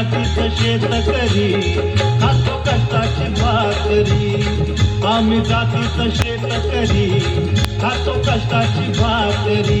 शेता करी खातो कष्टाची भाकरी. आम्ही जातीच शेत करी खातो कष्टाची भाकरी.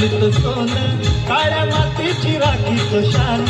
सोन काळ्या मातीची राखीत शान.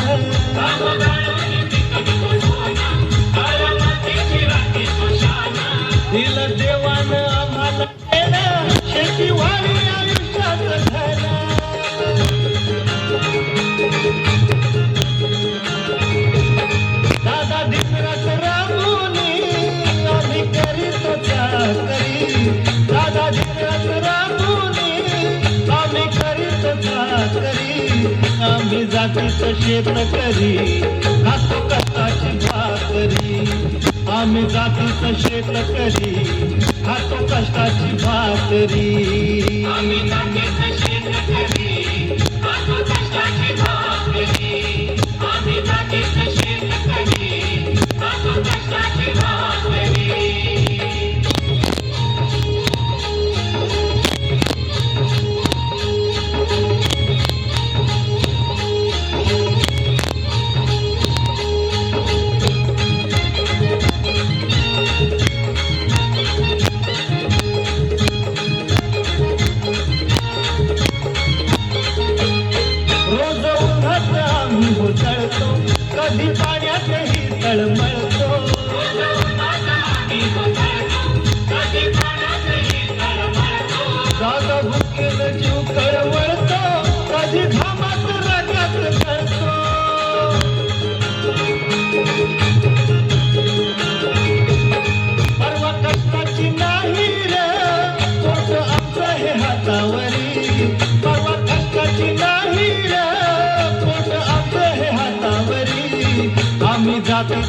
आमी जाती तशी शेतकरी खातो कष्टाची भाकरी? आम्ही जातीचं शेतकरी खातो कष्टाची भाकरी? அழகி தளமழ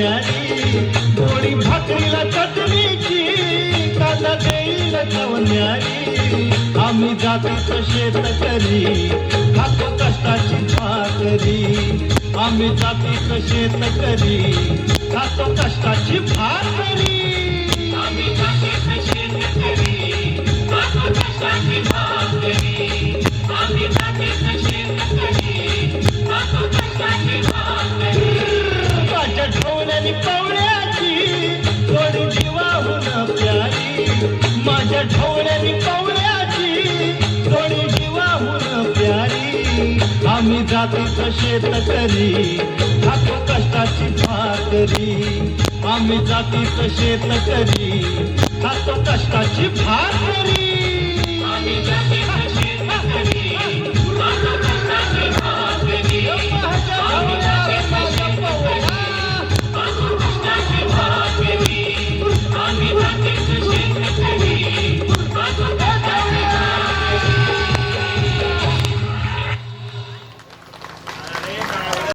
चवल्यानी कोणी भाकरीला चटणीची काला देईल कवन्यारी आम्ही जातो शेत करी खातो कष्टाची भाकरी. आम्ही जातो शेत करी खातो कष्टाची भाकरी. आम्ही जा जातीचं शेतकरी खातो कष्टाची भाकरी. आम्ही जातीचं शेतकरी खातो कष्टाची भाकरी.